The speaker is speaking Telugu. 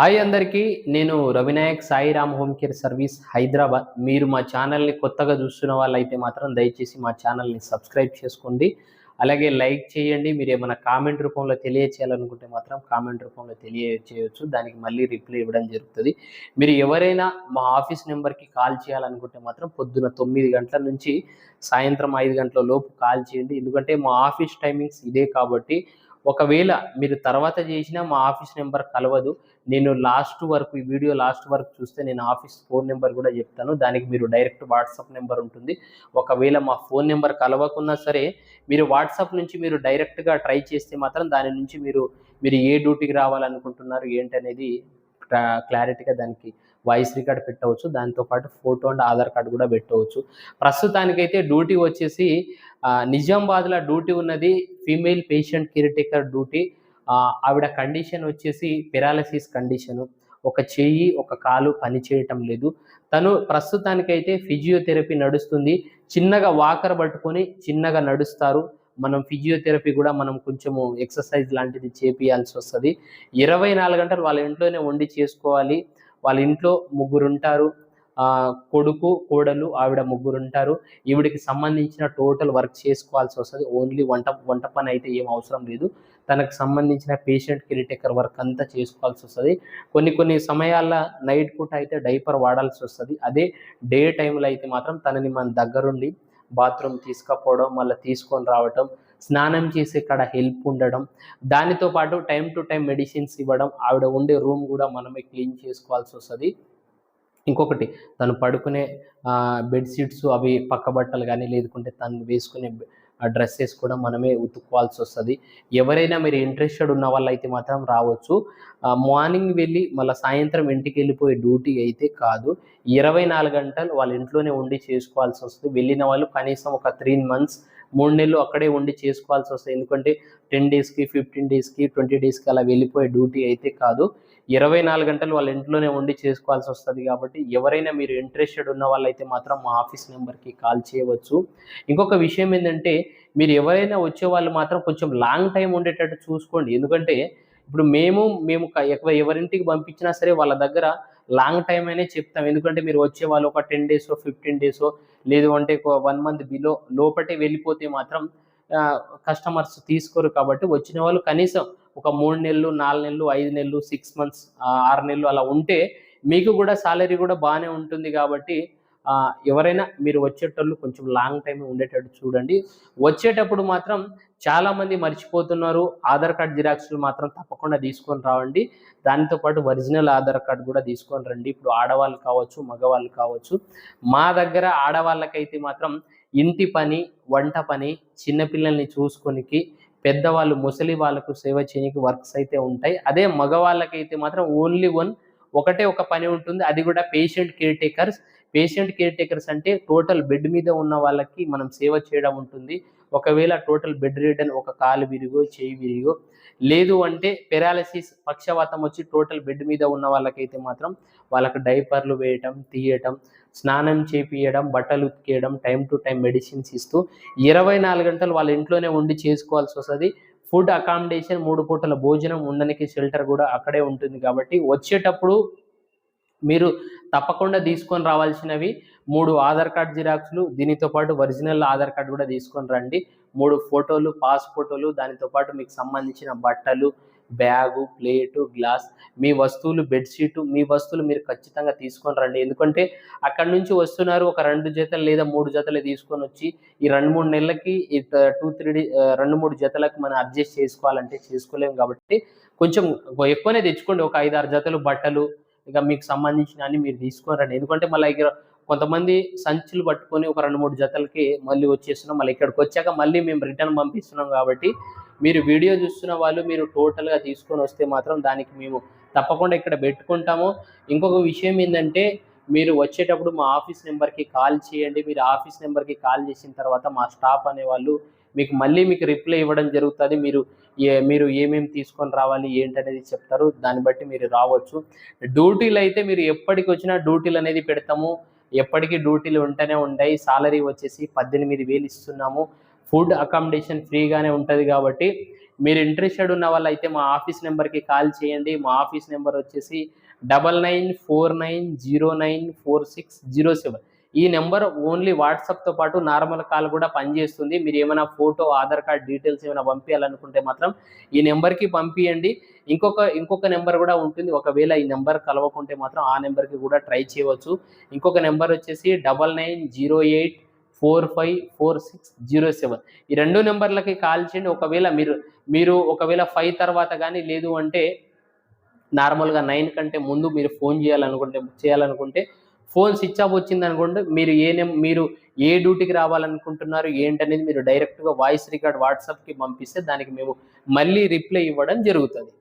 హాయ్ అందరికీ నేను Ravinayak Sai Ram home care service Hyderabad. మీరు మా ఛానల్ని కొత్తగా చూస్తున్న వాళ్ళైతే మాత్రం దయచేసి మా ఛానల్ని సబ్స్క్రైబ్ చేసుకోండి. అలాగే లైక్ చేయండి. మీరు ఏమైనా కామెంట్ రూపంలో తెలియచేయాలనుకుంటే మాత్రం కామెంట్ రూపంలో తెలియచేయచ్చు. దానికి మళ్ళీ రిప్లై ఇవ్వడం జరుగుతుంది. మీరు ఎవరైనా మా ఆఫీస్ నెంబర్కి కాల్ చేయాలనుకుంటే మాత్రం పొద్దున తొమ్మిది గంటల నుంచి సాయంత్రం ఐదు గంటల లోపు కాల్ చేయండి. ఎందుకంటే మా ఆఫీస్ టైమింగ్స్ ఇదే కాబట్టి ఒకవేళ మీరు తర్వాత చేసినా మా ఆఫీస్ నెంబర్ కలవదు. నేను లాస్ట్ వరకు ఈ వీడియో లాస్ట్ వరకు చూస్తే నేను ఆఫీస్ ఫోన్ నెంబర్ కూడా చెప్తాను. దానికి మీరు డైరెక్ట్ వాట్సాప్ నెంబర్ ఉంటుంది. ఒకవేళ మా ఫోన్ నెంబర్ కలవకున్నా సరే మీరు వాట్సాప్ నుంచి మీరు డైరెక్ట్గా ట్రై చేస్తే మాత్రం దాని నుంచి మీరు మీరు ఏ డ్యూటీకి రావాలనుకుంటున్నారు ఏంటనేది క్లారిటీగా దానికి వాయిస్ రికార్డ్ పెట్టవచ్చు. దాంతోపాటు ఫోటో అండ్ ఆధార్ కార్డు కూడా పెట్టవచ్చు. ప్రస్తుతానికైతే డ్యూటీ వచ్చేసి నిజామాబాద్లో డ్యూటీ ఉన్నది female patient caretaker duty ఆవిడ కండిషన్ వచ్చేసి పెరాలసిస్ కండిషను ఒక చెయ్యి ఒక కాలు పని చేయటం లేదు. తను ప్రస్తుతానికైతే ఫిజియోథెరపీ నడుస్తుంది. చిన్నగా వాకర్ పట్టుకొని చిన్నగా నడుస్తారు. మనం ఫిజియోథెరపీ కూడా మనం కొంచెము ఎక్సర్సైజ్ లాంటిది చేపియాల్సి వస్తుంది. ఇరవై నాలుగు గంటలు వాళ్ళ ఇంట్లోనే వండి చేసుకోవాలి. వాళ్ళ ఇంట్లో ముగ్గురు ఉంటారు కొడుకు కోడలు ఆవిడ ముగ్గురు ఉంటారు ఈవిడికి సంబంధించిన టోటల్ వర్క్ చేసుకోవాల్సి వస్తుంది. ఓన్లీ వంట వంట పని అయితే ఏం అవసరం లేదు. తనకు సంబంధించిన పేషెంట్ కేర్ టేకర్ వర్క్ అంతా చేసుకోవాల్సి వస్తుంది. కొన్ని కొన్ని సమయాల్లో నైట్ పూట అయితే డైపర్ వాడాల్సి వస్తుంది. అదే డే టైంలో అయితే మాత్రం తనని మన దగ్గరుండి బాత్రూమ్ తీసుకపోవడం మళ్ళీ తీసుకొని రావటం స్నానం చేసే కాడ హెల్ప్ ఉండడం దానితో పాటు టైం టు టైం మెడిసిన్స్ ఇవ్వడం ఆవిడ ఉండే రూమ్ కూడా మనమే క్లీన్ చేసుకోవాల్సి వస్తుంది. ఇంకొకటి తను పడుకునే బెడ్షీట్స్ అవి పక్క బట్టలు కానీ లేదుకుంటే తను వేసుకునే డ్రెస్సెస్ కూడా మనమే ఉతుక్కోవాల్సి వస్తుంది. ఎవరైనా మీరు ఇంట్రెస్టెడ్ ఉన్న వాళ్ళు అయితే మాత్రం రావచ్చు. మార్నింగ్ వెళ్ళి మళ్ళీ సాయంత్రం ఇంటికి వెళ్ళిపోయే డ్యూటీ అయితే కాదు. ఇరవై నాలుగు గంటలు వాళ్ళ ఇంట్లోనే ఉండి చేసుకోవాల్సి వస్తుంది. వెళ్ళిన వాళ్ళు కనీసం ఒక త్రీ మంత్స్ మూడు నెలలు అక్కడే ఉండి చేసుకోవాల్సి వస్తుంది. ఎందుకంటే టెన్ డేస్కి ఫిఫ్టీన్ డేస్కి ట్వంటీ డేస్కి అలా వెళ్ళిపోయే డ్యూటీ అయితే కాదు. ఇరవై నాలుగు గంటలు వాళ్ళ ఇంట్లోనే ఉండి చేసుకోవాల్సి వస్తుంది కాబట్టి ఎవరైనా మీరు ఇంట్రెస్టెడ్ ఉన్న వాళ్ళైతే మాత్రం మా ఆఫీస్ నెంబర్కి కాల్ చేయవచ్చు. ఇంకొక విషయం ఏంటంటే మీరు ఎవరైనా వచ్చే వాళ్ళు మాత్రం కొంచెం లాంగ్ టైం ఉండేటట్టు చూసుకోండి. ఎందుకంటే ఇప్పుడు మేము మేము ఎవరింటికి పంపించినా సరే వాళ్ళ దగ్గర లాంగ్ టైం అనే చెప్తాం. ఎందుకంటే మీరు వచ్చే వాళ్ళు ఒక టెన్ డేస్ ఫిఫ్టీన్ డేస్ లేదు అంటే వన్ మంత్ బిలో లోపటే వెళ్ళిపోతే మాత్రం కస్టమర్స్ తీసుకోరు కాబట్టి వచ్చిన వాళ్ళు కనీసం ఒక మూడు నెలలు నాలుగు నెలలు ఐదు నెలలు సిక్స్ మంత్స్ ఆరు నెలలు అలా ఉంటే మీకు కూడా సాలరీ కూడా బాగానే ఉంటుంది కాబట్టి ఎవరైనా మీరు వచ్చేటోళ్ళు కొంచెం లాంగ్ టైం ఉండేటట్టు చూడండి. వచ్చేటప్పుడు మాత్రం చాలా మంది మర్చిపోతున్నారు. ఆధార్ కార్డ్ జిరాక్స్లు మాత్రం తప్పకుండా తీసుకొని రావండి. దానితో పాటు ఒరిజినల్ ఆధార్ కార్డు కూడా తీసుకొని రండి. ఇప్పుడు ఆడవాళ్ళు కావచ్చు మగవాళ్ళు కావచ్చు. మా దగ్గర ఆడవాళ్ళకైతే మాత్రం ఇంటి పని వంట పని చిన్నపిల్లల్ని చూసుకొనికి పెద్దవాళ్ళు ముసలి వాళ్ళకు సేవ చేయడానికి వర్క్స్ అయితే ఉంటాయి. అదే మగవాళ్ళకైతే మాత్రం ఓన్లీ వన్ ఒకటే ఒక పని ఉంటుంది అది కూడా patient caretakers patient caretakers అంటే టోటల్ బెడ్ మీద ఉన్న వాళ్ళకి మనం సేవ చేయడం ఉంటుంది. ఒకవేళ టోటల్ బెడ్ రిడన్ ఒక కాలు విరిగో చేయి విరిగో లేదు అంటే పెరాలసిస్ పక్షవాతం వచ్చి టోటల్ బెడ్ మీద ఉన్న వాళ్ళకైతే మాత్రం వాళ్ళకి డైపర్లు వేయటం తీయటం స్నానం చేపియడం బట్టలు ఉతికేయడం టైం టు టైం మెడిసిన్స్ ఇస్తూ ఇరవై నాలుగు గంటలు వాళ్ళ ఇంట్లోనే ఉండి చేసుకోవాల్సి వస్తుంది. ఫుడ్ అకామిడేషన్ మూడు పూటల భోజనం ఉండడానికి షెల్టర్ కూడా అక్కడే ఉంటుంది కాబట్టి వచ్చేటప్పుడు మీరు తప్పకుండా తీసుకొని రావాల్సినవి మూడు ఆధార్ కార్డ్ జిరాక్స్లు దీనితో పాటు ఒరిజినల్ ఆధార్ కార్డు కూడా తీసుకొని రండి. మూడు ఫోటోలు పాస్ ఫోటోలు దానితో పాటు మీకు సంబంధించిన బట్టలు బ్యాగు ప్లేటు గ్లాస్ మీ వస్తువులు బెడ్షీటు మీ వస్తువులు మీరు ఖచ్చితంగా తీసుకొని రండి. ఎందుకంటే అక్కడ నుంచి వస్తున్నారు ఒక రెండు జతలు లేదా మూడు జతలు తీసుకొని వచ్చి ఈ రెండు మూడు నెలలకి టూ త్రీ రెండు మూడు జతలకు మనం అడ్జస్ట్ చేసుకోవాలంటే చేసుకోలేము కాబట్టి కొంచెం ఎక్కువనే తెచ్చుకోండి. ఒక ఐదు ఆరు జతలు బట్టలు ఇక మీకు సంబంధించిన అన్ని మీరు తీసుకొని రండి. ఎందుకంటే మళ్ళీ ఇక్కడ కొంతమంది సంచులు పట్టుకొని ఒక రెండు మూడు జతలకి మళ్ళీ వచ్చేస్తున్నాం. మళ్ళీ ఇక్కడికి వచ్చాక మళ్ళీ మేము రిటర్న్ పంపిస్తున్నాం కాబట్టి మీరు వీడియో చూస్తున్న వాళ్ళు మీరు టోటల్గా తీసుకొని వస్తే మాత్రం దానికి మేము తప్పకుండా ఇక్కడ పెట్టుకుంటాము. ఇంకొక విషయం ఏంటంటే మీరు వచ్చేటప్పుడు మా ఆఫీస్ నెంబర్కి కాల్ చేయండి. మీరు ఆఫీస్ నెంబర్కి కాల్ చేసిన తర్వాత మా స్టాఫ్ అనేవాళ్ళు మీకు మళ్ళీ మీకు రిప్లై ఇవ్వడం జరుగుతుంది. మీరు ఏ మీరు ఏమేమి తీసుకొని రావాలి ఏంటనేది చెప్తారు. దాన్ని బట్టి మీరు రావచ్చు. డ్యూటీలు అయితే మీరు ఎప్పటికి వచ్చినా డ్యూటీలు అనేది పెడతాము. ఎప్పటికీ డ్యూటీలు ఉంటూనే ఉంటాయి. సాలరీ వచ్చేసి పద్దెనిమిది వేలు ఇస్తున్నాము. ఫుడ్ అకామిడేషన్ ఫ్రీగానే ఉంటుంది కాబట్టి మీరు ఇంట్రెస్టెడ్ ఉన్న వాళ్ళు అయితే మా ఆఫీస్ నెంబర్కి కాల్ చేయండి. మా ఆఫీస్ నెంబర్ వచ్చేసి double nine four nine zero nine four six zero seven. ఈ నెంబర్ ఓన్లీ వాట్సాప్తో పాటు నార్మల్ కాల్ కూడా పనిచేస్తుంది. మీరు ఏమైనా ఫోటో ఆధార్ కార్డ్ డీటెయిల్స్ ఏమైనా పంపించాలనుకుంటే మాత్రం ఈ నెంబర్కి పంపించండి ఇంకొక ఇంకొక నెంబర్ కూడా ఉంటుంది. ఒకవేళ ఈ నెంబర్ కలవకుంటే మాత్రం ఆ నెంబర్కి కూడా ట్రై చేయవచ్చు. ఇంకొక నెంబర్ వచ్చేసి double nine zero eight four five four six zero seven. ఈ రెండు నెంబర్లకి కాల్ చేయండి. ఒకవేళ మీరు మీరు ఒకవేళ ఫైవ్ తర్వాత కానీ లేదు అంటే నార్మల్గా నైన్ కంటే ముందు మీరు ఫోన్ చేయాలనుకుంటే చేయాలనుకుంటే ఫోన్ స్విచ్ ఆఫ్ వచ్చింది అనుకోండి మీరు ఏ నెం మీరు ఏ డ్యూటీకి రావాలనుకుంటున్నారు ఏంటనేది మీరు డైరెక్ట్గా వాయిస్ రికార్డ్ వాట్సాప్కి పంపిస్తే దానికి మేము మళ్ళీ రిప్లై ఇవ్వడం జరుగుతుంది.